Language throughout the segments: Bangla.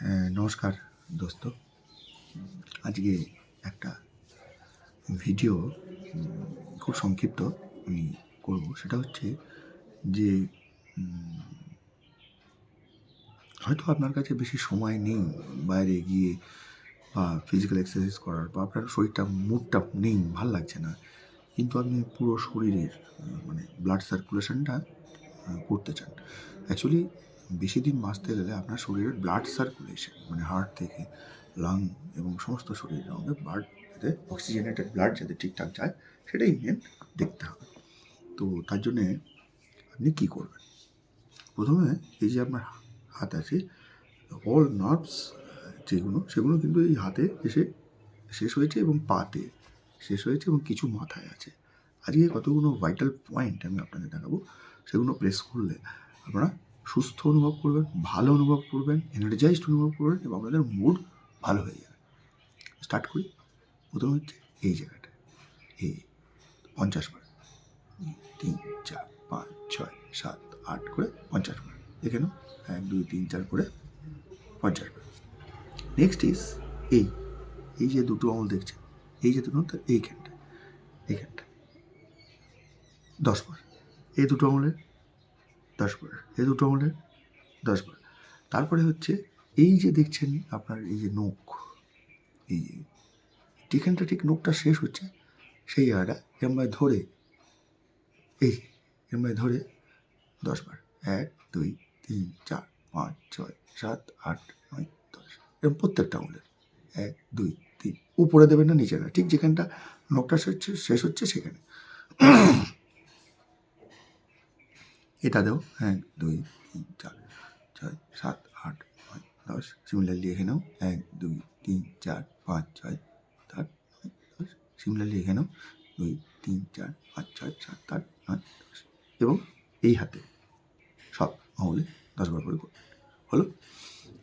হ্যাঁ, নমস্কার দোস্ত। আজকে একটা ভিডিও খুব সংক্ষিপ্ত আমি করব। সেটা হচ্ছে যে হয়তো আপনার কাছে বেশি সময় নেই বাইরে গিয়ে বা ফিজিক্যাল এক্সারসাইজ করার বা আপনার শরীরটা মুডটা নেই ভালো লাগছে না। কিন্তু আপনি পুরো শরীরের মানে ব্লাড সার্কুলেশনটা করতে চান। অ্যাকচুয়ালি বেশি দিন বাঁচতে গেলে আপনার শরীরের ব্লাড সার্কুলেশন মানে হার্ট থেকে লাং এবং সমস্ত শরীরের অঙ্গে ব্লাড যাতে অক্সিজেনেটেড ব্লাড যাতে ঠিকঠাক যায়, সেটাই মেন দেখতে হবে। তো তার জন্যে আপনি কী করবেন? প্রথমে এই যে আপনার হাত আছে অল নার্ভস যেগুলো, সেগুলো কিন্তু এই হাতে এসে শেষ হয়েছে এবং পাতে শেষ হয়েছে এবং কিছু মাথায় আছে। আজকে কতগুলো ভাইটাল পয়েন্ট আমি আপনাদের দেখাবো, সেগুলো প্রেস করলে আপনারা সুস্থ অনুভব করবেন, ভালো অনুভব করবেন এনার্জাইজড অনুভব করবেন এবং আপনাদের মুড ভালো হয়ে যাবে। স্টার্ট করি। প্রথমে হচ্ছে এই জায়গাটা। এই পঞ্চাশ বার। তিন, চার, পাঁচ, ছয়, সাত, আট করে পঞ্চাশ বার। দেখে এক, দুই, তিন, চার করে পঞ্চাশ বার। নেক্সট ইজ এই। এই যে দুটো আঙুল দেখছেন, এই যে দুটো এইখানটা এইখানটা দশ বার। এই দুটো আঙুলের দশ বার, এই দুটো আঙুলের দশ বার। তারপরে হচ্ছে এই যে দেখছেন আপনার এই যে নখ, এই যে যেখানটা ঠিক নখটা শেষ হচ্ছে, সেই জায়গাটা এরমভাবে ধরে, এই এরমভাবে ধরে দশ বার, এক, দুই, তিন, চার, পাঁচ, ছয়, সাত, আট, নয়, দশ। এরকম প্রত্যেকটা আঙুলের এক, দুই, তিন, উপরে দেবেন না, নিচে না ঠিক যেখানটা নখটা শেষ হচ্ছে শেষ হচ্ছে সেখানে। এটা দেও। এক, দুই, তিন, চার, ছয়, সাত, আট, নয়, দশ। সিমিলারলি এখানেও এক, দুই, তিন, চার, পাঁচ, ছয়, সাত নয়, দশ। সিমিলারলি এখানেও দুই, তিন, চার, পাঁচ, ছয়, সাত, আট, নয়, দশ। এবং এই হাতে সব আঙুলে দশবার করে হলো?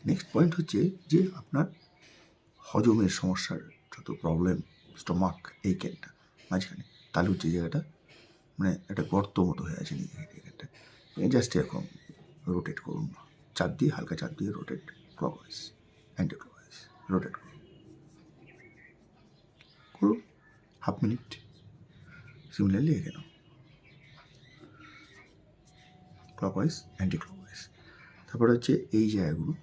নেক্সট পয়েন্ট হচ্ছে যে আপনার হজমের সমস্যার যত প্রবলেম স্টোমাক এই ক্যানটা মাঝখানে তালুর যে জায়গাটা মানে একটা গর্ত মতো হয়ে আছে এখানটা জাস্ট এরকম রোটেট করুন। চাপ দিয়ে, হালকা চাপ দিয়ে rotate clockwise anti clockwise rotate করুন। করুন। হাফ মিনিট সিমিলারলি এখানেও ক্লকওয়াইজ অ্যান্টি ক্লকওয়াইজ তারপরে হচ্ছে এই জায়গাগুলো,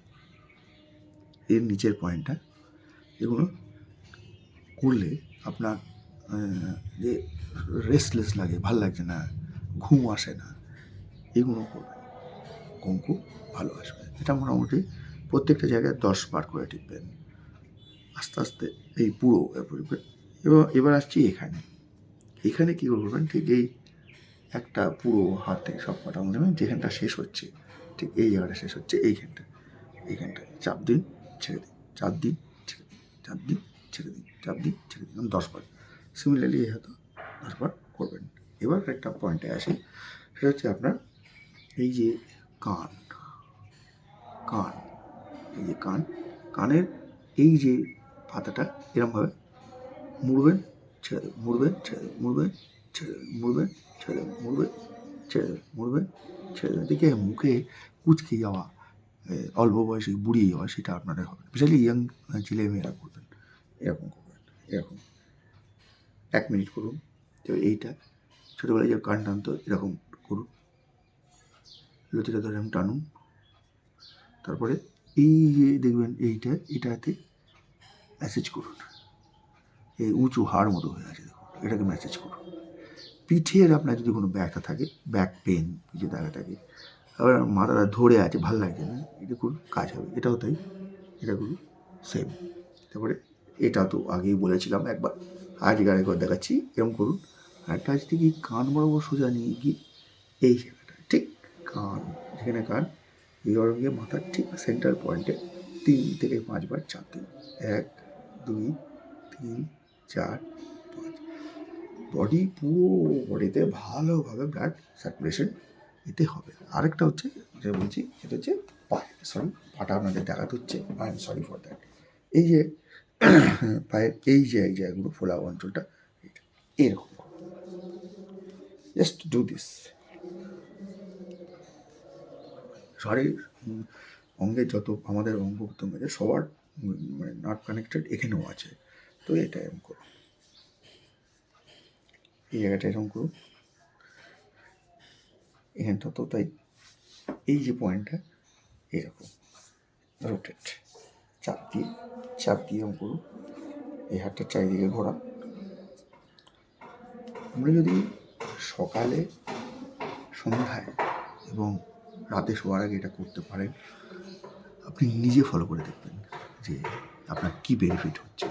এর নিচের পয়েন্টটা এগুলো করলে আপনার যে রেস্টলেস লাগে, ভালো লাগছে না, ঘুম আসে না, এগুলো ঘুম খুব ভালো আসবে। এটা মোটামুটি প্রত্যেকটা জায়গায় দশ বার করে টিপবেন। আস্তে আস্তে এই পুরো এবার এবার আসছি এখানে। এখানে কী করবেন? ঠিক এই একটা পুরো হাতে সব কটা নেবেন যেখানটা শেষ হচ্ছে, ঠিক এই জায়গাটা শেষ হচ্ছে, এইখানটা এইখানটা। চাপ দিন, ছেড়ে দিন, চাপ দিন, ছেড়ে দিন, চাপ দিন, ছেড়ে দিন, চাপ দিন, ছেড়ে দিন, দশ বার। সিমিলারলি হয়তো দশবার করবেন। এবার একটা পয়েন্টে আসি, সেটা হচ্ছে আপনার এই যে কান কান, এই যে কান, কানের এই যে পাতাটা এরমভাবে মুড়বেন, ছেড়ে দেবেন, মুড়বেন, ছেড়ে দেবেন, মুড়বেন, ছেড়ে দেবেন, মুড়বেন, ছেড়ে দেবেন, মুড়বেন, ছেড়ে দেবেন, মুড়বেন, ছেড়ে দেবেন। দেখে মুখে কুচকে যাওয়া অল্প বয়সে বুড়িয়ে যাওয়া, সেটা আপনাদের হবে। স্পেশালি ইয়াং ছেলে মেয়েরা করবেন। এরকম করবেন, এরকম। এক মিনিট করুন। তো এইটা। ছোটোবেলায় যে কান টানতো এরকম করুন। লতিটা ধরে এরকম টানুন। তারপরে এই যে দেখবেন এইটা, এটাতে ম্যাসেজ করুন। এই উঁচু হাড় মতো হয়ে আছে দেখুন। এটাকে ম্যাসেজ করুন। পিঠের আপনার যদি কোনো ব্যথা থাকে ব্যাক পেন পিঠে ব্যথা থাকে, আবার মাথাটা ধরে আছে, ভালো লাগছে না এটা করুন কাজ হবে। এটাও তাই। এটা করুন সেম তারপরে এটা তো আগেই বলেছিলাম একবার। আজকে করে দেখাচ্ছি এরকম করুন। একটা আছে কি কান বরাবর সোজা নিয়ে গিয়ে এই জায়গাটা, ঠিক কান, যেখানে কান, এই বরাবর গিয়ে মাথার ঠিক সেন্টার পয়েন্টে তিন থেকে পাঁচবার চাপ দিন এক, দুই, তিন, চার, পাঁচ। বডি পুরো বডিতে ভালোভাবে ব্লাড সার্কুলেশন এতে হবে। আরেকটা হচ্ছে যে বলছি সেটা হচ্ছে পায়ে সরি পাটা আপনাদের দেখাতে হচ্ছে। I am sorry for that এই যে পায়ের এই যে জায়গাগুলো, ফোলা অঞ্চলটা এরকম জাস্ট ডু দিস শরীর অঙ্গে যত আমাদের অঙ্গ প্রত্যঙ্গ আছে, সবার মানে নার্ভ কানেক্টেড এখানেও আছে। তো এটা এরকম করো। এই জায়গাটা এরকম করো। এখানটা তো তাই এই যে পয়েন্টটা এরকম। রোটেট চাপ দিয়ে চাপ দিয়ে এরকম করুন এই হাতটা চারিদিকে ঘোরা আমরা যদি সকালে সন্ধ্যায় এবং রাতে শোয়ার আগে এটা করতে পারেন, আপনি নিজে ফলো করে দেখবেন যে আপনার কী বেনিফিট হচ্ছে।